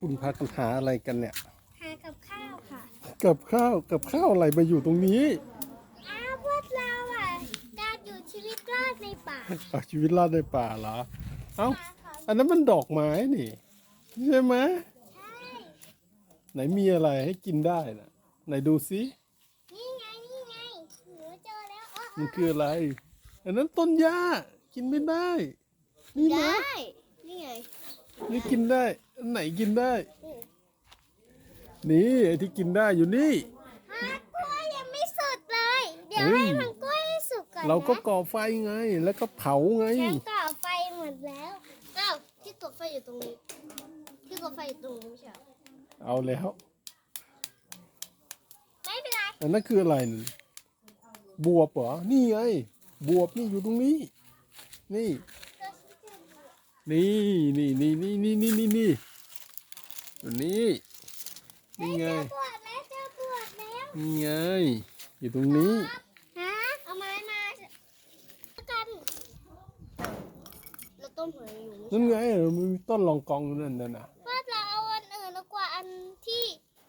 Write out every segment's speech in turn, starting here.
คุณพากันหาอะไรกันเนี่ย หากับข้าวค่ะ กับข้าวกับข้าวอะไรมาอยู่ตรงนี้ อ้าวพวกเราอะการอยู่ชีวิตรอดในป่าเอาชีวิตรอดในป่าเหรอ เอ้าป่าค่ะอันนั้นมันดอกไม้นี่ ใช่ไหมใช่ ไหนมีอะไรให้กินได้นะไหนดูซินี่ไงนี่ไงหนูเจอแล้วอ๋อมันคืออะไร อันนั้นต้นหญ้ากินไม่ได้ นี่นะ นี่ไงนี่กินได้ อันไหนกินได้ นี่ไอ้ที่กินได้อยู่นี่ ฮะกล้วยยังไม่สุดเลย เดี๋ยวเฮ้ย ให้มันกล้วยให้สุกก่อนนะเราก็ก่อไฟไง แล้วก็เผาไง ฉันก่อไฟหมดแล้วอ้าวที่ก่อไฟอยู่ตรงนี้ ที่ก่อไฟอยู่ตรงนี้ไม่ใช่เหรอเอาแล้วไม่เป็นไรอันนั้นคืออะไรนั่นบวบเหรอ นี่ไง บวบนี่อยู่ตรงนี้ นี่ นี่นี่นี่นี่นี่นี่นี่นี่อยู่นี่นี่ไงเจอบวชแล้วเจอบวชแล้วนี่ไงอยู่ตรงนี้ฮะเอาไม้มากันเราต้มหัวอยู่นั่นไงมันมีต้นลองกองอยู่นั่นน่ะนะว่าเราเอาอันอื่นดีกว่าอันที่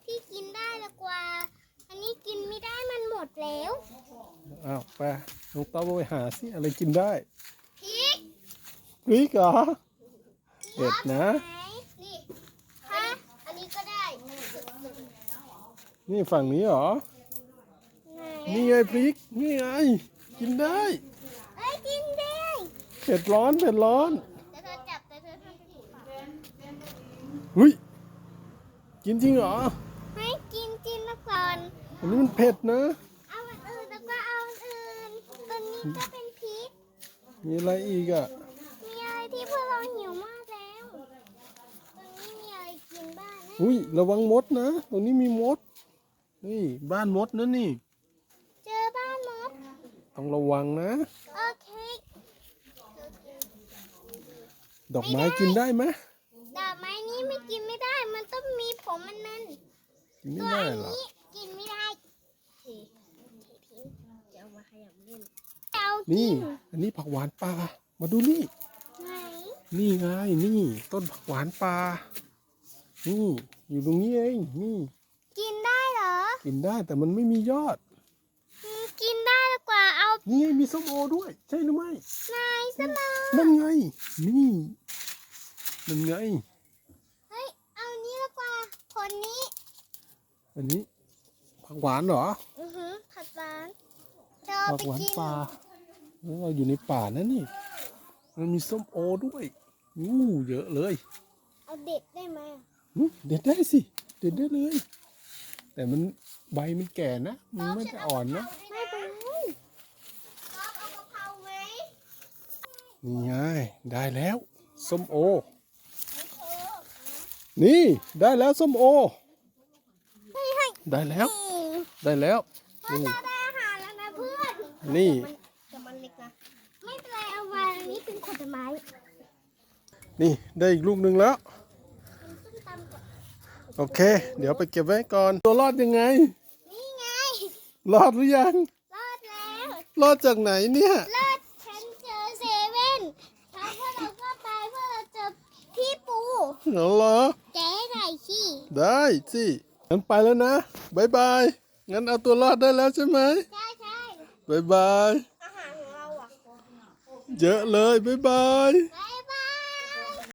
ที่กินได้ดีกว่า อันนี้กินไม่ได้มันหมดแล้วอ้าวไปน้องต้อมไปหาสิอะไรกินได้พริกพริกเหรอ เผ็ดนะไหนี่ฮะอันนี้ก็ได้สุดนี่ฝั่งนี้เหรอๆไหนนี่ไงพริก นี่ไง กินได้เอ้ยกินได้เผ็ดร้อนเผ็ดร้อนแต่เธอจับแต่เธอทำผิดปากหุยกินจริงเหรอให้กินกินแล้วก่อนอันนี้มันเผ็ดนะ เอาอันอื่นแล้วก็เอาอันอื่นตัวนี้ก็เป็นพริก มีอะไรอีกอะ มีอะไรที่พวกเราหิวมากแล้วตรงนี้มีอะไรกินบ้างนะ อุ้ยระวังมดนะตรงนี้มีมด นี่บ้านมดนะนี่ เจอบ้านมด ต้องระวังนะ โอเค ดอกไม้กินได้ไหมดอกไม้นี้ไม่กินไม่ได้ มันต้องมีผมมันนั่นกินไม่ตัวได้อันหรอนี้กินไม่ได้เทเททิ้งจะเอามาขยำเล่นเอานี่กินอันนี้ผักหวานปลามาดูนี่ ไหนนี่ไงนี่ ต้นผักหวานปลา นี่อยู่ตรงนี้เองนี่กินได้เหรอ กินได้แต่มันไม่มียอดอืมกินได้ดีกว่าเอา นี่ไงมีส้มโอด้วย ใช่หรือไม่นายซะเลยนั่นไง นี่นั่นไง เฮ้ย เอานี้ดีกว่าผลนี้อันนี้ผักหวานเหรออือหือผัดหวานจะเอาผักไปหวานกินปลาแล้วเราอยู่ในป่านะนี่ มันมีส้มโอด้วยอู้เยอะเลย เอาเด็ดได้ไหมอะหึ เด็ดได้สิ เด็ดได้เลย แต่มันใบมันแก่นะ มันไม่จะอ่อนนะ ไม่เป็นไรเอากะเพราไหมนี่ไงได้แล้วส้มโอไม่โชว์นี่ได้แล้วส้มโอเฮ้ยให้ได้แล้วอืมได้แล้ว พ่อนี่ จะได้อาหารแล้วนะเพื่อนนี่แต่มันเล็กนะ ไม่เป็นไรเอามาอันนี้เป็นผลไม้ นี่ได้อีกลูกหนึ่งแล้ว เป็นส้มตำก่อน โอเค เดี๋ยวไปเก็บไว้ก่อน ตัวรอดยังไง นี่ไง รอดหรือยัง รอดแล้ว รอดจากไหนเนี่ย รอดฉันเจอเซเว่นแล้วพวกเราก็ไปเพื่อเราเจอพี่ปูเหรอเจ๊ไหนขี้ได้สิงั้นไปแล้วนะบายบาย งั้นเอาตัวรอดได้แล้วใช่ไหมใช่ใช่บายบาย อาหารของเราอะ เยอะเลยบายบายบาย